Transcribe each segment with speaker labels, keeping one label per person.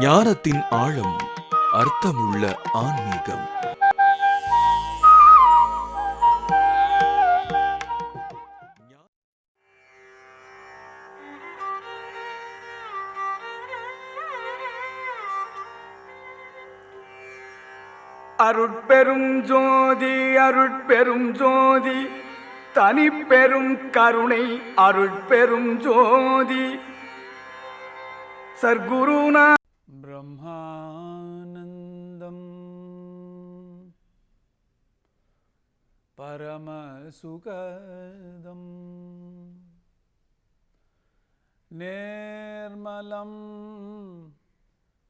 Speaker 1: ஞானத்தின் ஆழம் அர்த்தமுள்ள ஆன்மீகம்.
Speaker 2: அருட்பெரும் ஜோதி அருட்பெரும் ஜோதி தனிப்பெரும் கருணை அருட்பெரும் ஜோதி. சர்க்குருநா परमसुखदम्। निर्मलं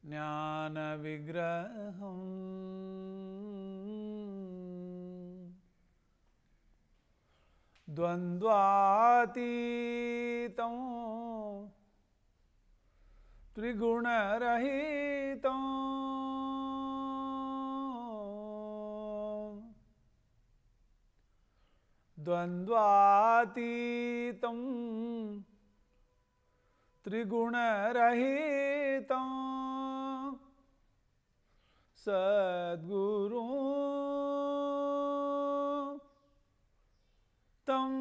Speaker 2: ज्ञानविग्रहम्। द्वन्द्वातीतं त्रिगुणरहितम् द्वन्द्वातीतं त्रिगुणरहितं सद्गुरु तं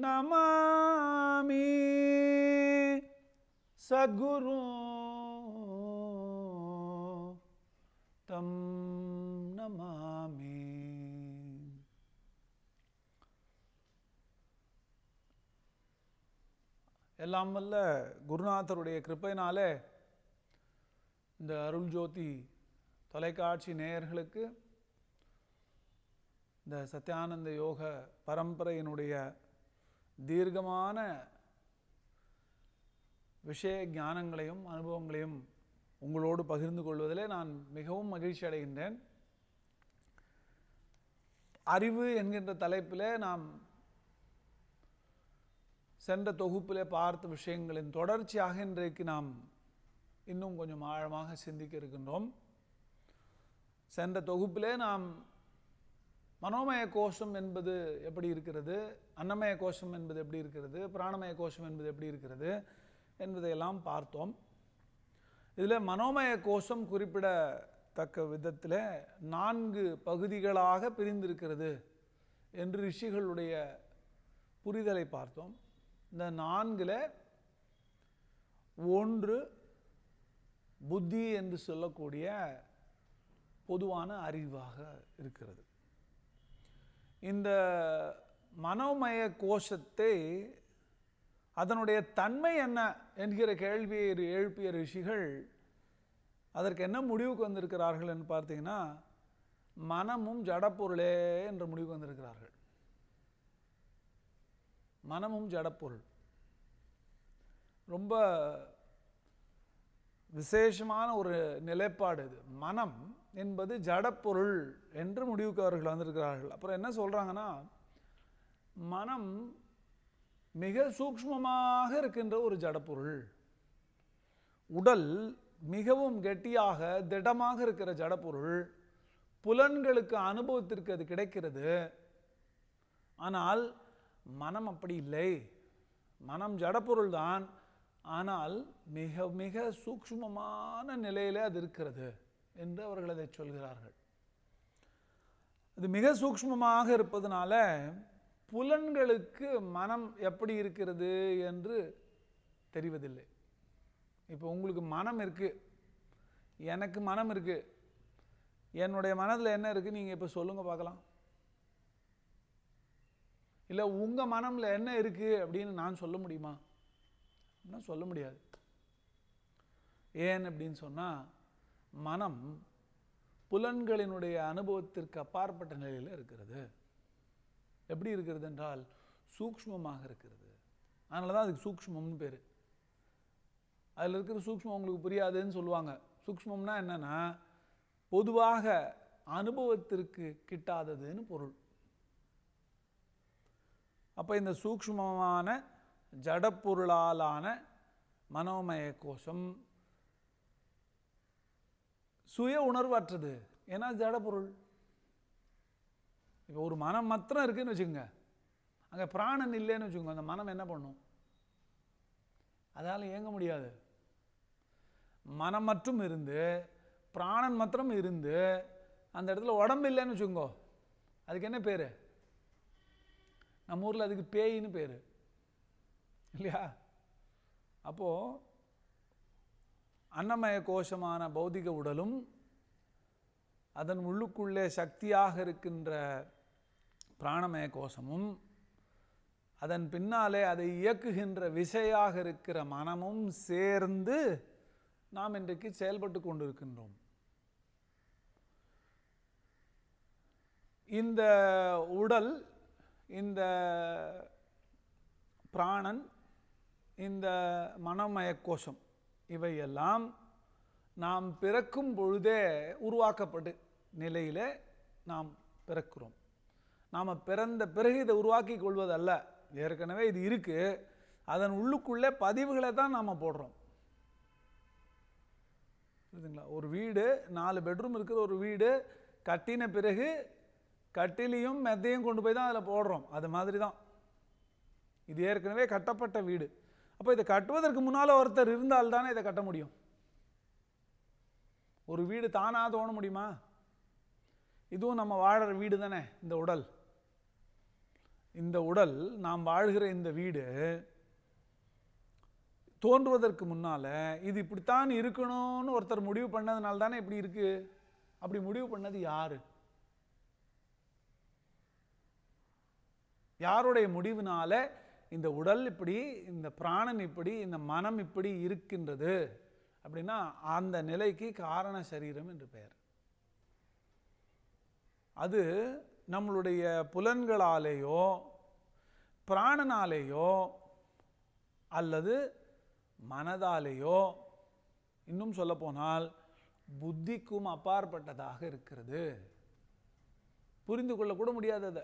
Speaker 2: नमामि। सद्गुरु तं नमामि। எல்லாம் வல்ல குருநாதருடைய கிருப்பையினாலே இந்த அருள் ஜோதி தொலைக்காட்சி நேயர்களுக்கு இந்த சத்யானந்த யோக பரம்பரையினுடைய தீர்க்கமான விஷய ஞானங்களையும் அனுபவங்களையும் உங்களோடு பகிர்ந்து கொள்வதிலே நான் மிகவும் மகிழ்ச்சி அடைகின்றேன். அறிவு என்கின்ற தலைப்பில் நாம் சென்ற தொகுப்பிலே பார்த்த விஷயங்களின் தொடர்ச்சியாக இன்றைக்கு நாம் இன்னும் கொஞ்சம் ஆழமாக சிந்திக்க இருக்கின்றோம். சென்ற தொகுப்பிலே நாம் மனோமய கோஷம் என்பது எப்படி இருக்கிறது அன்னமய கோஷம் என்பது எப்படி இருக்கிறது பிராணமய கோஷம் என்பது எப்படி இருக்கிறது என்பதையெல்லாம் பார்த்தோம். இதில் மனோமய கோஷம் குறிப்பிடத்தக்க விதத்தில் நான்கு பகுதிகளாக பிரிந்திருக்கிறது என்று ரிஷிகளுடைய புரிதலை பார்த்தோம். இந்த நான்கில் ஒன்று புத்தி என்று சொல்லக்கூடிய பொதுவான அறிவாக இருக்கிறது. இந்த மனோமய கோஷத்தை அதனுடைய தன்மை என்ன என்கிற கேள்வியை எழுப்பிய ரிஷிகள் அதற்கு என்ன முடிவுக்கு வந்திருக்கிறார்கள் என்று பார்த்தீங்கன்னா மனமும் ஜடப்பொருளே என்ற முடிவுக்கு வந்திருக்கிறார்கள். மனமும் ஜடப்பொருள். ரொம்ப விசேஷமான ஒரு நிலைப்பாடு இது. மனம் என்பது ஜடப்பொருள் என்று முடிவுக்கு அவர்கள் வந்திருக்கிறார்கள். அப்புறம் என்ன சொல்கிறாங்கன்னா மனம் மிக சூக்ஷ்மமாக இருக்கின்ற ஒரு ஜடப்பொருள். உடல் மிகவும் கெட்டியாக திடமாக இருக்கிற ஜடப்பொருள். புலன்களுக்கு அனுபவத்திற்கு அது கிடைக்கிறது. ஆனால் மனம் அப்படி இல்லை. மனம் ஜடப்பொருள் தான். ஆனால் மிக மிக சூக்ஷ்மமான நிலையிலே அது இருக்கிறது என்று அவர்கள் அதை சொல்கிறார்கள். அது மிக சூக்ஷ்மமாக இருப்பதனால புலன்களுக்கு மனம் எப்படி இருக்கிறது என்று தெரிவதில்லை. இப்போ உங்களுக்கு மனம் இருக்குது எனக்கு மனம் இருக்குது என்னுடைய மனதில் என்ன இருக்குது நீங்கள் இப்போ சொல்லுங்கள் பார்க்கலாம். இல்லை உங்கள் மனமில் என்ன இருக்குது அப்படின்னு நான் சொல்ல முடியுமா? அப்படின்னா சொல்ல முடியாது. ஏன் அப்படின்னு சொன்னால் மனம் புலன்களினுடைய அனுபவத்திற்கு அப்பாற்பட்ட நிலையில் இருக்கிறது. எப்படி இருக்கிறது என்றால் சூக்ஷ்மமாக இருக்கிறது. அதனால தான் அதுக்கு சூக்ஷ்மம்னு பேர். அதில் இருக்கிற சூக்ஷ்மம் உங்களுக்கு புரியாதுன்னு சொல்லுவாங்க. சூக்ஷ்மம்னா என்னென்னா பொதுவாக அனுபவத்திற்கு கிட்டாததுன்னு பொருள். அப்போ இந்த சூக்ஷ்மமான ஜடப்பொருளாலான மனோமய கோஷம் சுய உணர்வற்றது. ஏன்னா ஜடப்பொருள். இப்போ ஒரு மனம் மாத்திரம் இருக்குன்னு வச்சுக்கோங்க. அங்கே பிராணன் இல்லைன்னு வச்சுக்கோங்க. அந்த மனம் என்ன பண்ணும்? அதால் இயங்க முடியாது. மனம் மற்றும் இருந்து பிராணன் மாத்திரம் இருந்து அந்த இடத்துல உடம்பு இல்லைன்னு வச்சுக்கோங்க. அதுக்கு என்ன பேர்? நம்ம ஊரில் அதுக்கு பேயின்னு பேர். இல்லையா? அப்போது அன்னமய கோஷமான பௌதிக உடலும் அதன் உள்ளுக்குள்ளே சக்தியாக இருக்கின்ற பிராணமய கோஷமும் அதன் பின்னாலே அதை இயக்குகின்ற விசையாக இருக்கிற மனமும் சேர்ந்து நாம் இன்றைக்கு செயல்பட்டு கொண்டிருக்கின்றோம். இந்த உடல் இந்த பிராணன் இந்த மனமய கோஷம் இவையெல்லாம் நாம் பிறக்கும் பொழுதே உருவாக்கப்பட்டு நிலையில் நாம் பிறக்கிறோம். நாம் பிறந்த பிறகு இதை உருவாக்கி கொள்வதல்ல. ஏற்கனவே இது இருக்குது அதன் உள்ளுக்குள்ளே பதிவுகளை தான் நாம் போடுறோம். புரியுதுங்களா? ஒரு வீடு நாலு பெட்ரூம் இருக்கிற ஒரு வீடு கட்டின பிறகு கட்டிலையும் மெத்தையும் கொண்டு போய் தான் அதில் போடுறோம். அது மாதிரி தான். இது ஏற்கனவே கட்டப்பட்ட வீடு. அப்போ இதை கட்டுவதற்கு முன்னால் ஒருத்தர் இருந்தால் தானே இதை கட்ட முடியும்? ஒரு வீடு தானாக தோண முடியுமா? இதுவும் நம்ம வாழற வீடு தானே இந்த உடல். இந்த உடல் நாம் வாழ்கிற இந்த வீடு தோன்றுவதற்கு முன்னால இது இப்படித்தான் இருக்கணும்னு ஒருத்தர் முடிவு பண்ணதுனால தானே இப்படி இருக்குது அப்படி முடிவு பண்ணது யாரு? யாருடைய முடிவினால இந்த உடல் இப்படி இந்த பிராணன் இப்படி இந்த மனம் இப்படி இருக்கின்றது அப்படின்னா அந்த நிலைக்கு காரண சரீரம் என்று பெயர். அது நம்மளுடைய புலன்களாலேயோ பிராணனாலேயோ அல்லது மனதாலேயோ இன்னும் சொல்லப்போனால் புத்திக்கும் அப்பாற்பட்டதாக இருக்கிறது. புரிந்து கொள்ளக்கூட முடியாததை.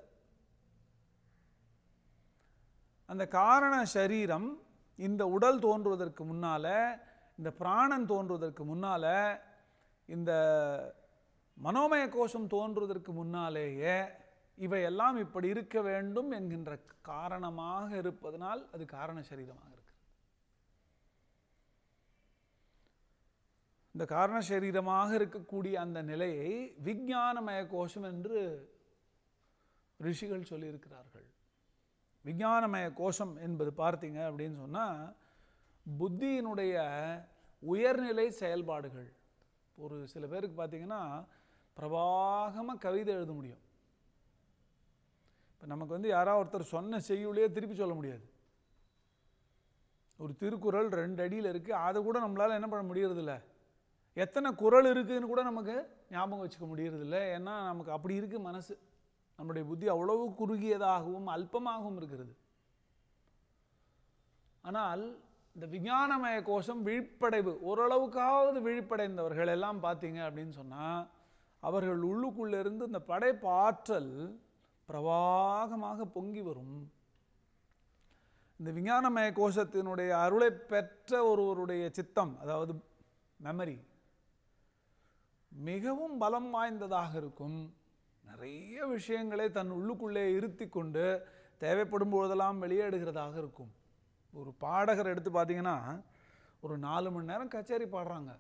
Speaker 2: அந்த காரண சரீரம் இந்த உடல் தோன்றுவதற்கு முன்னால இந்த பிராணன் தோன்றுவதற்கு முன்னால இந்த மனோமய கோஷம் தோன்றுவதற்கு முன்னாலேயே இவையெல்லாம் இப்படி இருக்க வேண்டும் என்கின்ற காரணமாக இருப்பதனால் அது காரண சரீரமாக இருக்கு. இந்த காரண சரீரமாக இருக்கக்கூடிய அந்த நிலையை விஞ்ஞானமய கோஷம் என்று ரிஷிகள் சொல்லியிருக்கிறார்கள். விஞ்ஞானமய கோஷம் என்பது பார்த்தீங்க அப்படின்னு சொன்னால் புத்தியினுடைய உயர்நிலை செயல்பாடுகள். ஒரு சில பேருக்கு பார்த்தீங்கன்னா பிரபாகமாக கவிதை எழுத முடியும். இப்போ நமக்கு வந்து யாராவது ஒருத்தர் சொன்ன செய்யுளையே திருப்பி சொல்ல முடியாது. ஒரு திருக்குறள் ரெண்டு அடியில் இருக்குது அதை கூட நம்மளால் என்ன பண்ண முடியறதில்ல. எத்தனை குறள் இருக்குதுன்னு கூட நமக்கு ஞாபகம் வச்சுக்க முடியறதில்ல. ஏன்னா நமக்கு அப்படி இருக்குது மனசு. நம்முடைய புத்தி அவ்வளவு குறுகியதாகவும் அல்பமாகவும் இருக்கிறது. ஆனால் இந்த விஞ்ஞானமய கோஷம் விழிப்படைவு ஓரளவுக்காவது விழிப்படைந்தவர்கள் எல்லாம் பார்த்தீங்க அப்படின்னு சொன்னால் அவர்கள் உள்ளுக்குள்ளிருந்து இந்த படைப்பாற்றல் பிரவாகமாக பொங்கி வரும். இந்த விஞ்ஞானமய கோஷத்தினுடைய அருளை பெற்ற ஒருவருடைய சித்தம் அதாவது மெமரி மிகவும் பலம் வாய்ந்ததாக இருக்கும். நிறைய விஷயங்களை தன் உள்ளுக்குள்ளே இருத்தி கொண்டு தேவைப்படும் போதெல்லாம் வெளியேடுகிறதாக இருக்கும். ஒரு பாடகர் எடுத்து பார்த்தீங்கன்னா ஒரு நாலு மணி நேரம் கச்சேரி பாடுறாங்க.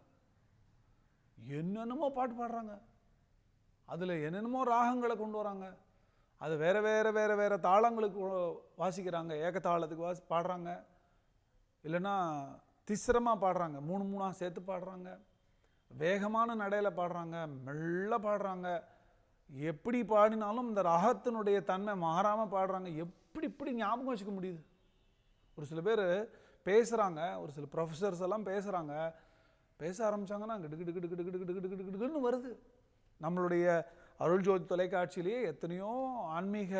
Speaker 2: என்னென்னமோ பாட்டு பாடுறாங்க. அதில் என்னென்னமோ ராகங்களை கொண்டு வராங்க. அது வேறு வேறு வேறு வேறு தாளங்களுக்கு வாசிக்கிறாங்க. ஏகத்தாளத்துக்கு வாசி பாடுறாங்க. இல்லைன்னா திசிரமாக பாடுறாங்க. மூணு மூணாக சேர்த்து பாடுறாங்க. வேகமான நடையில் பாடுறாங்க. மெல்ல பாடுறாங்க. எப்படி பாடினாலும் இந்த ராகத்தினுடைய தன்மை மாறாமல் பாடுறாங்க. எப்படி இப்படி ஞாபகம் வச்சுக்க முடியுது? ஒரு சில பேர் பேசுகிறாங்க ஒரு சில ப்ரொஃபஸர்ஸ் எல்லாம் பேசுகிறாங்க பேச ஆரம்பித்தாங்கன்னா கிடு கிடு கிடு கிடு கிடு கிடு கிடு வருது. நம்மளுடைய அருள் ஜோதி தொலைக்காட்சியிலேயே எத்தனையோ ஆன்மீக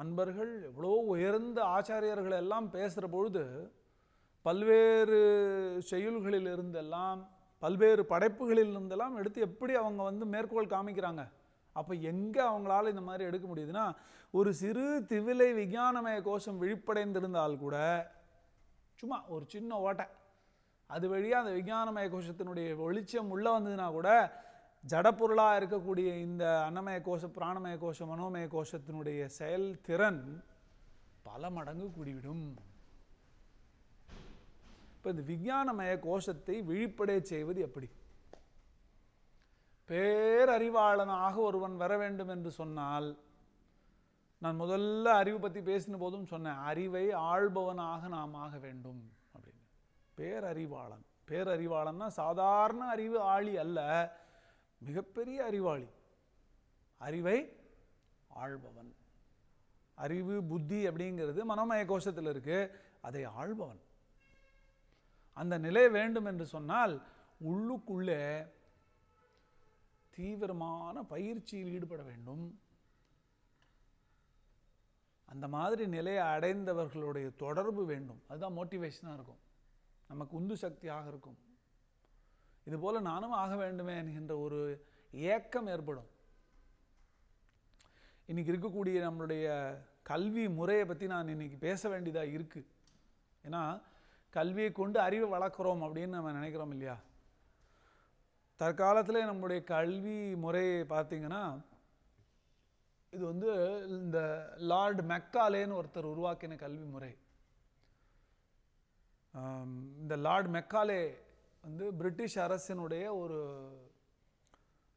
Speaker 2: அன்பர்கள் எவ்வளோ உயர்ந்த ஆச்சாரியர்கள் எல்லாம் பேசுகிற பொழுது பல்வேறு செயல்களிலிருந்தெல்லாம் பல்வேறு படைப்புகளில் இருந்தெல்லாம் எடுத்து எப்படி அவங்க வந்து மேற்கோள் காமிக்கிறாங்க. அப்போ எங்கே அவங்களால இந்த மாதிரி எடுக்க முடியுதுன்னா ஒரு சிறு திவிலை விஞ்ஞானமய கோஷம் விழிப்படைந்திருந்தால் கூட சும்மா ஒரு சின்ன ஓட்டை அது வழியாக அந்த விஞ்ஞானமய கோஷத்தினுடைய வெளிச்சம் உள்ளே வந்ததுன்னா கூட ஜடப்பொருளாக இருக்கக்கூடிய இந்த அன்னமய கோஷம் பிராணமய கோஷம் மனோமய கோஷத்தினுடைய செயல்திறன் பல மடங்கு கூடிவிடும். இப்போ இந்த விஞ்ஞானமய கோஷத்தை விழிப்படைய செய்வது எப்படி? பேரறிவாளனாக ஒருவன் வர வேண்டும் என்று சொன்னால் நான் முதல்ல அறிவு பற்றி பேசின போதும் சொன்னேன் அறிவை ஆள்பவனாக நாம் ஆக வேண்டும் அப்படின்னு. பேரறிவாளன். பேரறிவாளன்னா சாதாரண அறிவு ஆளி அல்ல மிகப்பெரிய அறிவாளி. அறிவை ஆள்பவன். அறிவு புத்தி அப்படிங்கிறது மனோமய கோஷத்தில் இருக்கு அதை ஆள்பவன். அந்த நிலை வேண்டும் என்று சொன்னால் உள்ளுக்குள்ளே தீவிரமான பயிற்சியில் ஈடுபட வேண்டும். அந்த மாதிரி நிலையை அடைந்தவர்களுடைய தொடர்பு வேண்டும். அதுதான் மோட்டிவேஷனாக இருக்கும். நமக்கு உந்து சக்தியாக இருக்கும். இதுபோல் நானும் ஆக வேண்டுமே என்கின்ற ஒரு ஏக்கம் ஏற்படும். இன்னைக்கு இருக்கக்கூடிய நம்மளுடைய கல்வி முறையை பற்றி நான் இன்னைக்கு பேச வேண்டியதாக இருக்குது ஏன்னா கல்வியை கொண்டு அறிவை வளர்க்குறோம் அப்படின்னு நம்ம நினைக்கிறோம் இல்லையா? தற்காலத்தில் நம்முடைய கல்வி முறையை பார்த்திங்கன்னா இது வந்து இந்த லார்டு மெக்காலேன்னு ஒருத்தர் உருவாக்கின கல்வி முறை. இந்த லார்ட் மெக்காலே வந்து பிரிட்டிஷ் அரசினுடைய ஒரு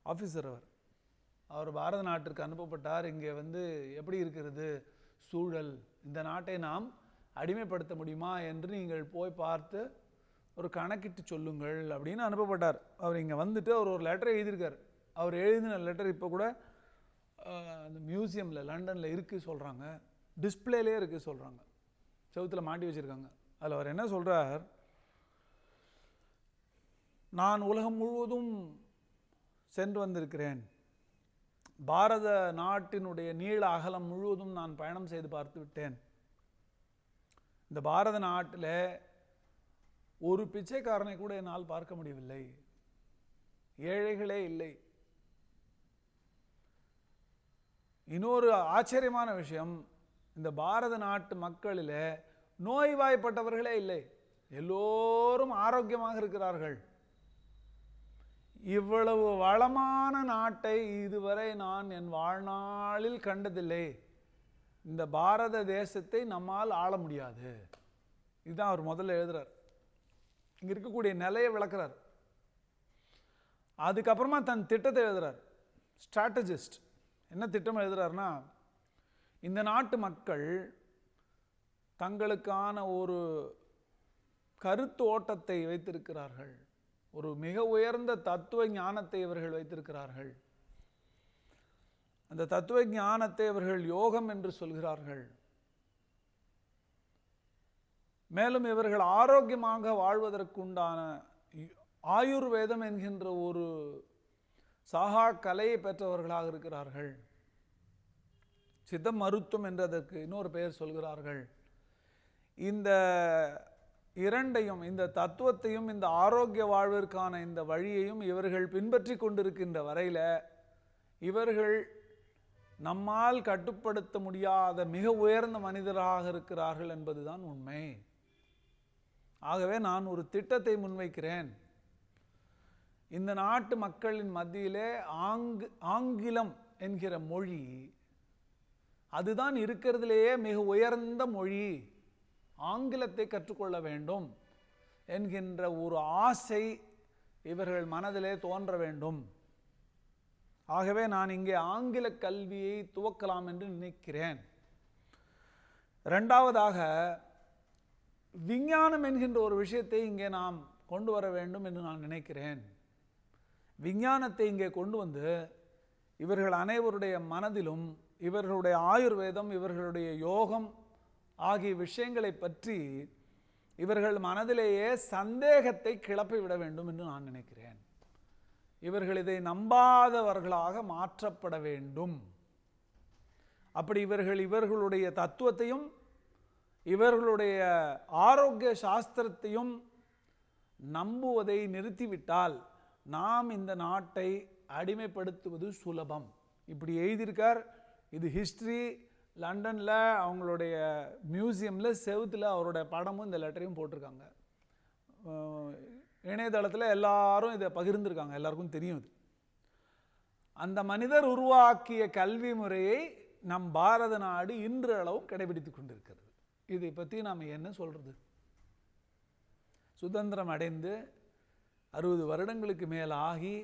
Speaker 2: ஆஃபீஸர் அவர். அவர் பாரத நாட்டிற்கு அனுப்பப்பட்டார். இங்கே வந்து எப்படி இருக்கிறது? சூழல். இந்த நாட்டை நாம் அடிமைப்படுத்த முடியுமா என்று நீங்கள் போய் பார்த்து ஒரு கணக்கிட்டு சொல்லுங்கள் அப்படின்னு அனுப்பப்பட்டார். அவர் இங்கே வந்துட்டு அவர் ஒரு லெட்டர் எழுதியிருக்கார். அவர் எழுதின லெட்டர் இப்போ கூட அந்த மியூசியமில் லண்டனில் இருக்குது சொல்கிறாங்க டிஸ்பிளேலே இருக்குது சொல்கிறாங்க செவுத்துல மாட்டி வச்சுருக்காங்க. அதில் அவர் என்ன சொல்கிறார் நான் உலகம் முழுவதும் சென்று வந்திருக்கிறேன். பாரத நாட்டினுடைய நீள அகலம் முழுவதும் நான் பயணம் செய்து பார்த்து விட்டேன். இந்த பாரத நாட்டில் ஒரு பிச்சைக்காரனை கூட என்னால் பார்க்க முடியவில்லை. ஏழைகளே இல்லை. இன்னொரு ஆச்சரியமான விஷயம் இந்த பாரத நாட்டு மக்களில் நோய்வாய்ப்பட்டவர்களே இல்லை. எல்லோரும் ஆரோக்கியமாக இருக்கிறார்கள். இவ்வளவு வளமான நாட்டை இதுவரை நான் என் வாழ்நாளில் கண்டதில்லை. இந்த பாரத தேசத்தை நம்மால் ஆள முடியாது. இதுதான் அவர் முதல்ல எழுதுறார். இங்கே இருக்கக்கூடிய நிலையை விளக்குறார். அதுக்கப்புறமா தன் திட்டத்தை எழுதுறார். ஸ்ட்ராட்டஜிஸ்ட் என்ன திட்டம் எழுதுறாருன்னா இந்த நாட்டு மக்கள் தங்களுக்கான ஒரு கருத்து ஓட்டத்தை வைத்திருக்கிறார்கள். ஒரு மிக உயர்ந்த தத்துவ ஞானத்தை இவர்கள் வைத்திருக்கிறார்கள். அந்த தத்துவ ஞானத்தை இவர்கள் யோகம் என்று சொல்கிறார்கள். மேலும் இவர்கள் ஆரோக்கியமாக வாழ்வதற்குண்டான ஆயுர்வேதம் என்கின்ற ஒரு சாகா கலையை பெற்றவர்களாக இருக்கிறார்கள். சித்த மருத்துவம் என்றதற்கு இன்னொரு பெயர் சொல்கிறார்கள். இந்த இரண்டையும் இந்த தத்துவத்தையும் இந்த ஆரோக்கிய வாழ்விற்கான இந்த வழியையும் இவர்கள் பின்பற்றி கொண்டிருக்கின்ற வரையில் இவர்கள் நம்மால் கட்டுப்படுத்த முடியாத மிக உயர்ந்த மனிதராக இருக்கிறார்கள் என்பதுதான் உண்மை. ஆகவே நான் ஒரு திட்டத்தை முன்வைக்கிறேன். இந்த நாட்டு மக்களின் மத்தியிலே ஆங்கு ஆங்கிலம் என்கிற மொழி அதுதான் இருக்கிறதுலேயே மிக உயர்ந்த மொழி. ஆங்கிலத்தை கற்றுக்கொள்ள வேண்டும் என்கின்ற ஒரு ஆசை இவர்கள் மனதிலே தோன்ற வேண்டும். ஆகவே நான் இங்கே ஆங்கில கல்வியை துவக்கலாம் என்று நினைக்கிறேன். ரெண்டாவதாக விஞ்ஞானம் என்கின்ற ஒரு விஷயத்தை இங்கே நாம் கொண்டு வர வேண்டும் என்று நான் நினைக்கிறேன். விஞ்ஞானத்தை இங்கே கொண்டு வந்து இவர்கள் அனைவருடைய மனதிலும் இவர்களுடைய ஆயுர்வேதம் இவர்களுடைய யோகம் ஆகிய விஷயங்களை பற்றி இவர்கள் மனதிலேயே சந்தேகத்தை கிளப்பி விட வேண்டும் என்று நான் நினைக்கிறேன். இவர்கள் இதை நம்பாதவர்களாக மாற்றப்பட வேண்டும். அப்படி இவர்கள் இவர்களுடைய தத்துவத்தையும் இவர்களுடைய ஆரோக்கிய சாஸ்திரத்தையும் நம்புவதை நிறுத்திவிட்டால் நாம் இந்த நாட்டை அடிமைப்படுத்துவது சுலபம். இப்படி எழுதியிருக்கார். இது ஹிஸ்ட்ரி லண்டனில் அவங்களுடைய மியூசியமில் செவுத்தில் அவரோட படமும் இந்த லெட்டரையும் போட்டிருக்காங்க. இணையதளத்தில் எல்லாரும் இதை பகிர்ந்திருக்காங்க. எல்லாருக்கும் தெரியும் இது. அந்த மனிதர் உருவாக்கிய கல்வி முறையை நம் பாரத நாடு இன்று அளவும் கடைபிடித்து கொண்டிருக்கிறது. இதை பற்றி நாம் என்ன சொல்கிறது சுதந்திரம் அடைந்து அறுபது வருடங்களுக்கு மேல் ஆகி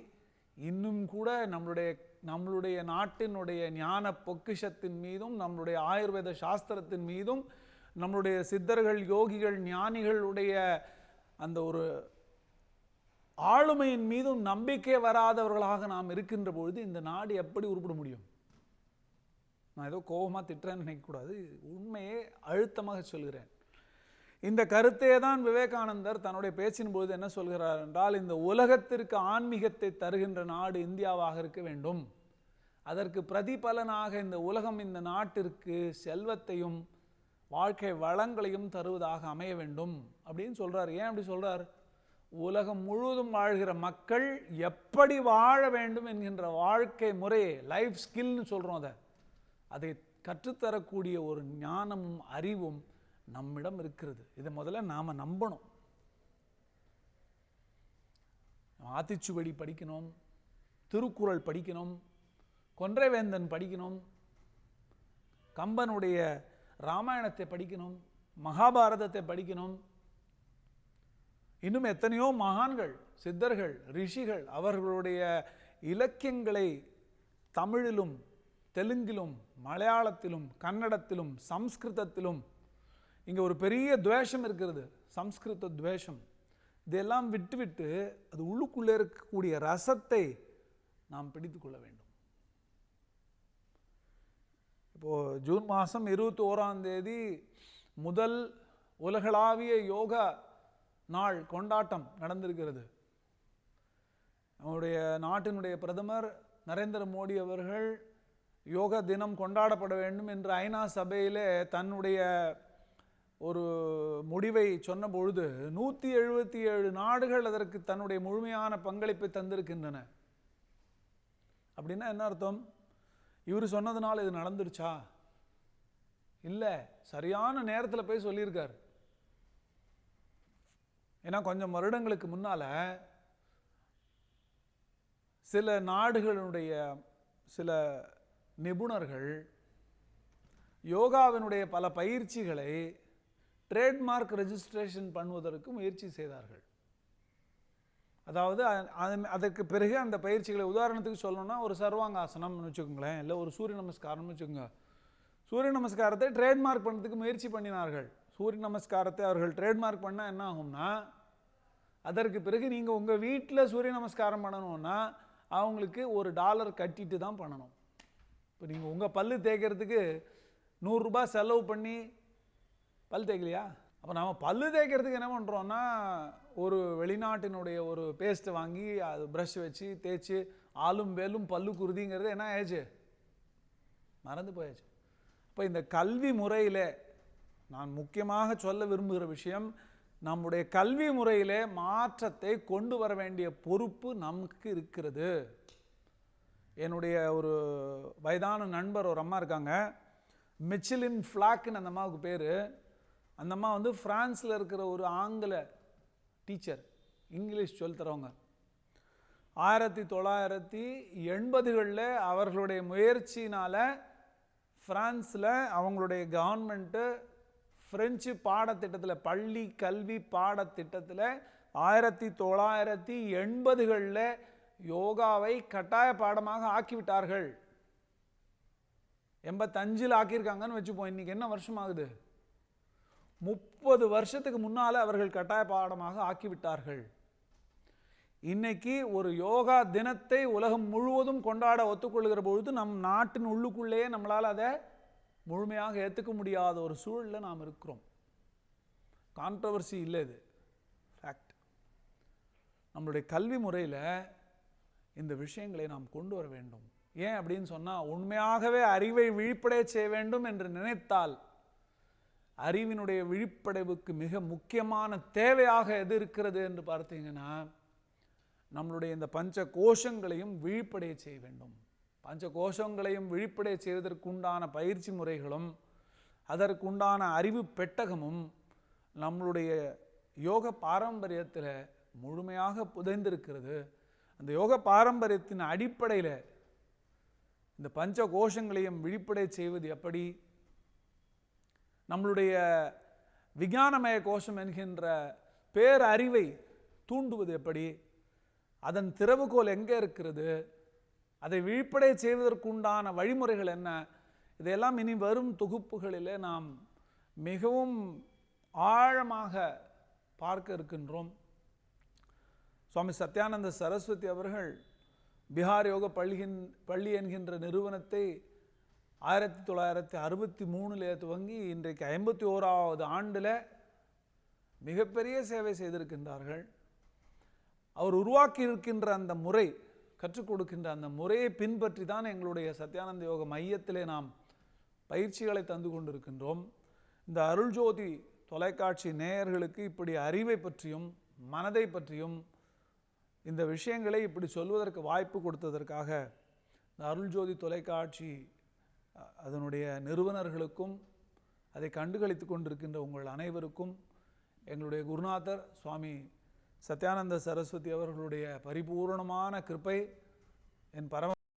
Speaker 2: இன்னும் கூட நம்மளுடைய நம்மளுடைய நாட்டினுடைய ஞான பொக்கிஷத்தின் மீதும் நம்மளுடைய ஆயுர்வேத சாஸ்திரத்தின் மீதும் நம்மளுடைய சித்தர்கள் யோகிகள் ஞானிகளுடைய அந்த ஒரு ஆளுமையின் மீதும் நம்பிக்கை வராதவர்களாக நாம் இருக்கின்ற பொழுது இந்த நாடு எப்படி உருப்பிட முடியும்? நான் ஏதோ கோபமாக திட்டுறேன்னு நினைக்கக்கூடாது. உண்மையை அழுத்தமாக சொல்கிறேன். இந்த கருத்தே தான் விவேகானந்தர் தன்னுடைய பேச்சின் பொழுது என்ன சொல்கிறார் என்றால் இந்த உலகத்திற்கு ஆன்மீகத்தை தருகின்ற நாடு இந்தியாவாக இருக்க வேண்டும். அதற்கு பிரதிபலனாக இந்த உலகம் இந்த நாட்டிற்கு செல்வத்தையும் வாழ்க்கை வளங்களையும் தருவதாக அமைய வேண்டும் அப்படின்னு சொல்கிறார் ஏன் அப்படி சொல்கிறார் உலகம் முழுவதும் வாழ்கிற மக்கள் எப்படி வாழ வேண்டும் என்கின்ற வாழ்க்கை முறையை லைஃப் ஸ்கில்னு சொல்கிறோம் அதை. அதை கற்றுத்தரக்கூடிய ஒரு ஞானமும் அறிவும் நம்மிடம் இருக்கிறது. இதை முதல்ல நாம் நம்பணும். ஆத்திச்சுவடி படிக்கணும் திருக்குறள் படிக்கணும் கொன்றைவேந்தன் படிக்கணும் கம்பனுடைய ராமாயணத்தை படிக்கணும் மகாபாரதத்தை படிக்கணும் இன்னும் எத்தனையோ மகான்கள் சித்தர்கள் ரிஷிகள் அவர்களுடைய இலக்கியங்களை தமிழிலும் தெலுங்கிலும் மலையாளத்திலும் கன்னடத்திலும் சம்ஸ்கிருதத்திலும் இங்கே ஒரு பெரிய துவேஷம் இருக்கிறது சம்ஸ்கிருத துவேஷம். இதெல்லாம் விட்டுவிட்டு அது உள்ளுக்குள்ளே இருக்கக்கூடிய ரசத்தை நாம் பிடித்து கொள்ள வேண்டும். இப்போது ஜூன் மாதம் இருபத்தி ஓராம் தேதி முதல் உலகளாவிய யோகா நாள் கொண்டாட்டம் நடந்திருக்கிறது. நம்முடைய நாட்டினுடைய பிரதமர் நரேந்திர மோடி அவர்கள் யோகா தினம் கொண்டாடப்பட வேண்டும் என்று ஐநா சபையிலே தன்னுடைய ஒரு முடிவை சொன்ன பொழுது நூற்றி எழுபத்தி ஏழு நாடுகள் அதற்கு தன்னுடைய முழுமையான பங்களிப்பை தந்திருக்கின்றன. அப்படின்னா என்ன அர்த்தம்? இவர் சொன்னதுனால இது நடந்துருச்சா? இல்லை சரியான நேரத்தில் போய் சொல்லியிருக்கார். ஏன்னா கொஞ்சம் வருடங்களுக்கு முன்னால சில நாடுகளினுடைய சில நிபுணர்கள் யோகாவினுடைய பல பயிற்சிகளை ட்ரேட்மார்க் ரெஜிஸ்ட்ரேஷன் பண்ணுவதற்கு முயற்சி செய்தார்கள். அதாவது அதற்கு பிறகு அந்த பயிற்சிகளை உதாரணத்துக்கு சொல்லணும்னா ஒரு சர்வாங்காசனம்னு வச்சுக்கோங்களேன் இல்லை ஒரு சூரிய நமஸ்காரம்னு வச்சுக்கோங்க. சூரிய நமஸ்காரத்தை ட்ரேட்மார்க் பண்ணுறதுக்கு முயற்சி பண்ணினார்கள். சூரிய நமஸ்காரத்தை அவர்கள் ட்ரேட்மார்க் பண்ணால் என்ன ஆகும்னா அதற்கு பிறகு நீங்கள் உங்கள் வீட்டில் சூரிய நமஸ்காரம் பண்ணணும்னா அவங்களுக்கு ஒரு டாலர் கட்டிட்டு தான் பண்ணணும். இப்போ நீங்கள் உங்கள் பல்லு தேய்க்கிறதுக்கு நூறுரூபா செலவு பண்ணி பல் தேய்க்கலையா? அப்போ நாம் பல் தேய்க்கிறதுக்கு என்ன பண்ணுறோன்னா ஒரு வெளிநாட்டினுடைய ஒரு பேஸ்ட்டை வாங்கி அது ப்ரஷ் வச்சு தேய்ச்சி ஆளும் வேலும் பல்லு குருதிங்கிறது என்ன ஆயிடுச்சு? மறந்து போயாச்சு. இப்போ இந்த கல்வி முறையில் நான் முக்கியமாக சொல்ல விரும்புகிற விஷயம் நம்முடைய கல்வி முறையிலே மாற்றத்தை கொண்டு வர வேண்டிய பொறுப்பு நமக்கு இருக்கிறது. என்னுடைய ஒரு வயதான நண்பர் ஒரு அம்மா இருக்காங்க. மிச்சிலின் ஃப்ளாக்குன்னு அந்த அம்மாவுக்கு பேர். அந்த அம்மா வந்து ஃப்ரான்ஸில் இருக்கிற ஒரு ஆங்கில டீச்சர் இங்கிலீஷ் சொல்லித் தரவங்க ஆயிரத்தி தொள்ளாயிரத்தி எண்பதுகளில் அவர்களுடைய முயற்சினால் ஃப்ரான்ஸில் அவங்களுடைய கவர்மெண்ட்டு ஃப்ரெஞ்சு பாடத்திட்டத்தில் பள்ளி கல்வி பாடத்திட்டத்தில் ஆயிரத்தி தொள்ளாயிரத்தி எண்பதுகளில் யோகாவை கட்டாய பாடமாக ஆக்கிவிட்டார்கள். எண்பத்தஞ்சில் ஆக்கியிருக்காங்கன்னு வச்சுப்போம். இன்னைக்கு என்ன வருஷம் ஆகுது? முப்பது வருஷத்துக்கு முன்னால் அவர்கள் கட்டாய பாடமாக ஆக்கிவிட்டார்கள். இன்னைக்கு ஒரு யோகா தினத்தை உலகம் முழுவதும் கொண்டாட ஒத்துக்கொள்கிற பொழுது நம் நாட்டின் உள்ளுக்குள்ளேயே நம்மளால் அதை முழுமையாக ஏற்றுக்க முடியாத ஒரு சூழலில் நாம் இருக்கிறோம். கான்ட்ரவர்சி இல்லை இது. ஃபேக்ட் நம்மளுடைய கல்வி முறையில் இந்த விஷயங்களை நாம் கொண்டு வர வேண்டும். ஏன் அப்படின்னு சொன்னால் உண்மையாகவே அறிவை விழிப்படைய செய்ய வேண்டும் என்று நினைத்தால் அறிவினுடைய விழிப்படைவுக்கு மிக முக்கியமான தேவையாக எது இருக்கிறது என்று பார்த்தீங்கன்னா நம்மளுடைய இந்த பஞ்ச கோஷங்களையும் விழிப்படைய செய்ய வேண்டும். பஞ்ச கோஷங்களையும் விழிப்படை செய்வதற்குண்டான பயிற்சி முறைகளும் அதற்குண்டான அறிவு பெட்டகமும் நம்மளுடைய யோக பாரம்பரியத்தில் முழுமையாக புதைந்திருக்கிறது. அந்த யோக பாரம்பரியத்தின் அடிப்படையில் இந்த பஞ்ச கோஷங்களையும் விழிப்படை செய்வது எப்படி? நம்மளுடைய விஞ்ஞானமய கோஷம் என்கின்ற பேரறிவை தூண்டுவது எப்படி? அதன் திறவுகோல் எங்கே இருக்கிறது? அதை விழிப்படை செய்வதற்குண்டான வழிமுறைகள் என்ன? இதையெல்லாம் இனி வரும் தொகுப்புகளிலே நாம் மிகவும் ஆழமாக பார்க்க இருக்கின்றோம். சுவாமி சத்யானந்த சரஸ்வதி அவர்கள் பீகார் யோக பள்ளியின் பள்ளி என்கின்ற நிறுவனத்தை ஆயிரத்தி தொள்ளாயிரத்தி அறுபத்தி மூணில் துவங்கி இன்றைக்கு ஐம்பத்தி ஓராவது ஆண்டில் மிகப்பெரிய சேவை செய்திருக்கின்றார்கள். அவர் உருவாக்கி இருக்கின்ற அந்த முறை கற்றுக் கொடுக்கின்ற அந்த முறையை பின்பற்றி தான் எங்களுடைய சத்யானந்த யோக மையத்திலே நாம் பயிற்சிகளை தந்து கொண்டிருக்கின்றோம். இந்த அருள்ஜோதி தொலைக்காட்சி நேயர்களுக்கு இப்படி அறிவை பற்றியும் மனதை பற்றியும் இந்த விஷயங்களை இப்படி சொல்வதற்கு வாய்ப்பு கொடுத்ததற்காக இந்த அருள்ஜோதி தொலைக்காட்சி அதனுடைய நிறுவனர்களுக்கும் அதை கண்டுகளித்து கொண்டிருக்கின்ற உங்கள் அனைவருக்கும் எங்களுடைய குருநாதர் சுவாமி சத்யானந்த சரஸ்வதி அவர்களுடைய பரிபூரணமான கிருப்பை என் பரம